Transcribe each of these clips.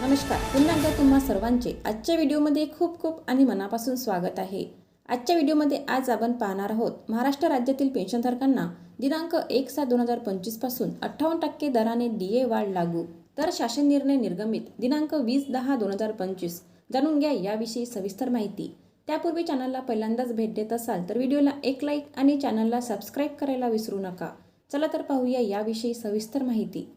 नमस्कार. पुन्हा एकदा तुम्हा सर्वांचे आजच्या व्हिडिओमध्ये खूप खूप आणि मनापासून स्वागत आहे. आजच्या व्हिडिओमध्ये आज आपण पाहणार आहोत महाराष्ट्र राज्यातील पेन्शनधारकांना दिनांक एक सात दोन हजार पंचवीसपासून अठ्ठावन्न टक्के दराने डी ए वाढ लागू. तर शासन निर्णय निर्गमित दिनांक वीस दहा दोन हजार पंचवीस. जाणून घ्या याविषयी सविस्तर माहिती. त्यापूर्वी चॅनलला पहिल्यांदाच भेट देत असाल तर व्हिडिओला एक लाईक आणि चॅनलला सबस्क्राईब करायला विसरू नका. चला तर पाहूया याविषयी सविस्तर माहिती.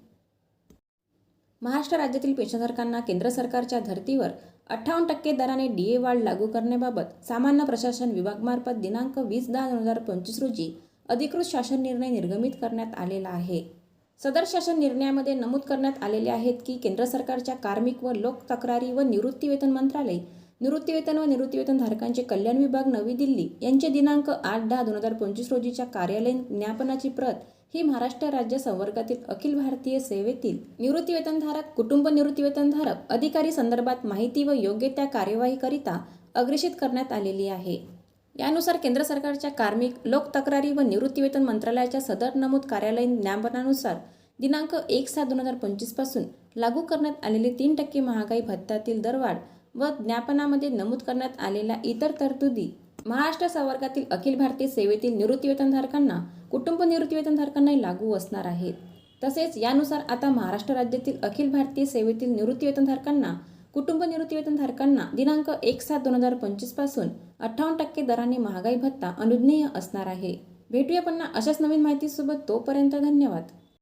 महाराष्ट्र राज्यातील पेन्शनधारकांना केंद्र सरकारच्या धर्तीवर अठ्ठावन्न टक्के दराने डी ए वाढ लागू करण्याबाबत सामान्य प्रशासन विभागमार्फत दिनांक वीस दहा दोन हजार पंचवीस रोजी अधिकृत शासन निर्णय निर्गमित करण्यात आलेला आहे. सदर शासन निर्णयामध्ये नमूद करण्यात आलेले आहेत की केंद्र सरकारच्या कार्मिक व लोक तक्रारी व निवृत्तीवेतन मंत्रालय निवृत्तीवेतन व निवृत्तीवेतन धारकांचे कल्याण विभाग नवी दिल्ली यांचे दिनांक आठ दहा दोन हजार पंचवीस रोजीच्या कार्यालयीन ज्ञापनाची प्रत ही महाराष्ट्र राज्य संवर्गातील अखिल भारतीय सेवेतील निवृत्तीवेतनधारक कुटुंब निवृत्तीवेतनधारक अधिकारी संदर्भात माहिती व योग्य त्या कार्यवाहीकरिता अग्रेषित करण्यात आलेली आहे. यानुसार केंद्र सरकारच्या कार्मिक लोक तक्रारी व निवृत्तीवेतन मंत्रालयाच्या सदर नमूद कार्यालयीन ज्ञापनानुसार दिनांक एक सात दोन हजार पंचवीसपासून लागू करण्यात आलेली तीन टक्के महागाई भत्त्यातील दरवाढ व ज्ञापनामध्ये नमूद करण्यात आलेल्या इतर तरतुदी महाराष्ट्र संवर्गातील अखिल भारतीय सेवेतील निवृत्तीवेतनधारकांना कुटुंब निवृत्तीवेतनधारकांनाही लागू असणार आहेत. तसेच यानुसार आता महाराष्ट्र राज्यातील अखिल भारतीय सेवेतील निवृत्तीवेतनधारकांना कुटुंब निवृत्तीवेतनधारकांना दिनांक एक सात दोन हजार पंचवीसपासून अठ्ठावन्न टक्के दराने महागाई भत्ता अनुज्ञेय असणार आहे. भेटूया पण अशाच नवीन माहितीसोबत तोपर्यंत धन्यवाद.